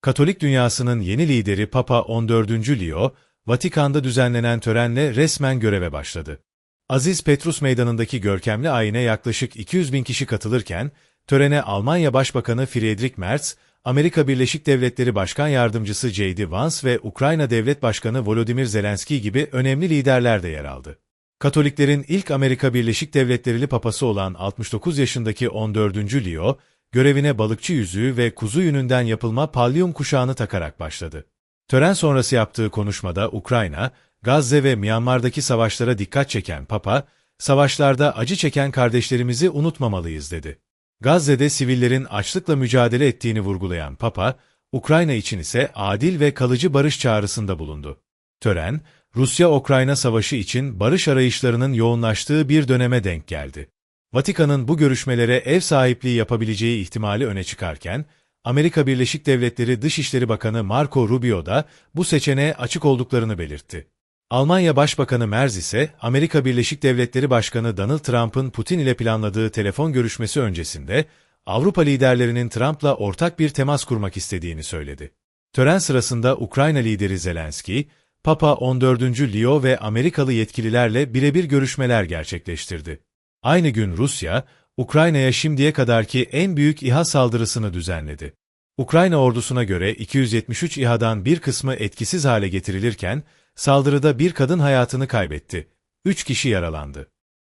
Katolik dünyasının yeni lideri Papa 14. Leo, Vatikan'da düzenlenen törenle resmen göreve başladı. Aziz Petrus Meydanı'ndaki görkemli ayine yaklaşık 200 bin kişi katılırken, törene Almanya Başbakanı Friedrich Merz, Amerika Birleşik Devletleri Başkan Yardımcısı J.D. Vance ve Ukrayna Devlet Başkanı Volodymyr Zelenski gibi önemli liderler de yer aldı. Katoliklerin ilk Amerika Birleşik Devletleri'li papası olan 69 yaşındaki 14. Leo, görevine balıkçı yüzüğü ve kuzu yününden yapılma palyum kuşağını takarak başladı. Tören sonrası yaptığı konuşmada Ukrayna, Gazze ve Myanmar'daki savaşlara dikkat çeken Papa, savaşlarda acı çeken kardeşlerimizi unutmamalıyız dedi. Gazze'de sivillerin açlıkla mücadele ettiğini vurgulayan Papa, Ukrayna için ise adil ve kalıcı barış çağrısında bulundu. Tören, Rusya-Ukrayna savaşı için barış arayışlarının yoğunlaştığı bir döneme denk geldi. Vatikan'ın bu görüşmelere ev sahipliği yapabileceği ihtimali öne çıkarken, Amerika Birleşik Devletleri Dışişleri Bakanı Marco Rubio da bu seçeneğe açık olduklarını belirtti. Almanya Başbakanı Merz ise Amerika Birleşik Devletleri Başkanı Donald Trump'ın Putin ile planladığı telefon görüşmesi öncesinde Avrupa liderlerinin Trump'la ortak bir temas kurmak istediğini söyledi. Tören sırasında Ukrayna lideri Zelenski, Papa 14. Leo ve Amerikalı yetkililerle birebir görüşmeler gerçekleştirdi. Aynı gün Rusya, Ukrayna'ya şimdiye kadarki en büyük İHA saldırısını düzenledi. Ukrayna ordusuna göre 273 İHA'dan bir kısmı etkisiz hale getirilirken, saldırıda bir kadın hayatını kaybetti. Üç kişi yaralandı.